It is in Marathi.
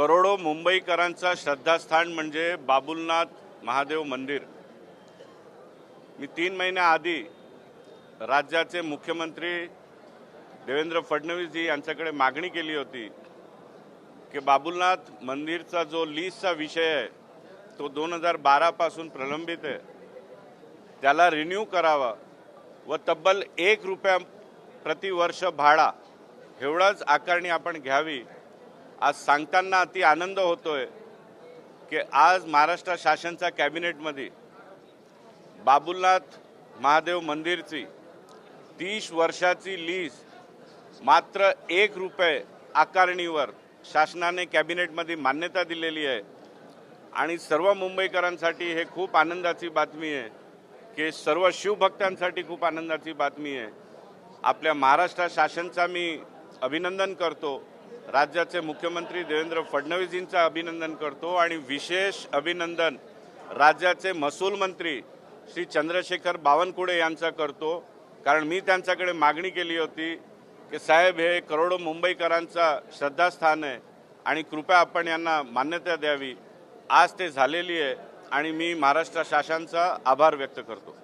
करोडो मुंबईकरांचा श्रद्धास्थान म्हणजे बाबुलनाथ महादेव मंदिर. मी तीन महिन्याआधी राज्याचे मुख्यमंत्री देवेंद्र फडणवीसजी यांच्याकडे मागणी केली होती की बाबुलनाथ मंदिरचा जो लीजचा विषय आहे तो दोन हजार बारापासून प्रलंबित आहे. त्याला रिन्यू करावा व तब्बल एक रुपया प्रतिवर्ष भाडा एवढाच आकारणी आपण घ्यावी. आज सांगताना अति आनंद होतोय की आज महाराष्ट्र शासनच्या कॅबिनेटमध्ये बाबुलनाथ महादेव मंदिरची तीस वर्षाची लीज मात्र एक रुपये आकारणीवर शासनाने कॅबिनेटमध्ये मान्यता दिलेली आहे. आणि सर्व मुंबईकरांसाठी हे खूप आनंदाची बातमी आहे की सर्व शिवभक्तांसाठी खूप आनंदाची बातमी आहे. आपल्या महाराष्ट्र शासनचा मी अभिनंदन करतो. राज्याचे मुख्यमंत्री देवेंद्र फडणवीसजींचं अभिनंदन करतो आणि विशेष अभिनंदन राज्याचे महसूल मंत्री श्री चंद्रशेखर बावनकुळे यांचा करतो. कारण मी त्यांच्याकडे मागणी केली होती की साहेब हे करोडो मुंबईकरांचा श्रद्धास्थान आहे आणि कृपया आपण यांना मान्यता द्यावी. आज ते झालेली आहे आणि मी महाराष्ट्र शासनाचा आभार व्यक्त करतो.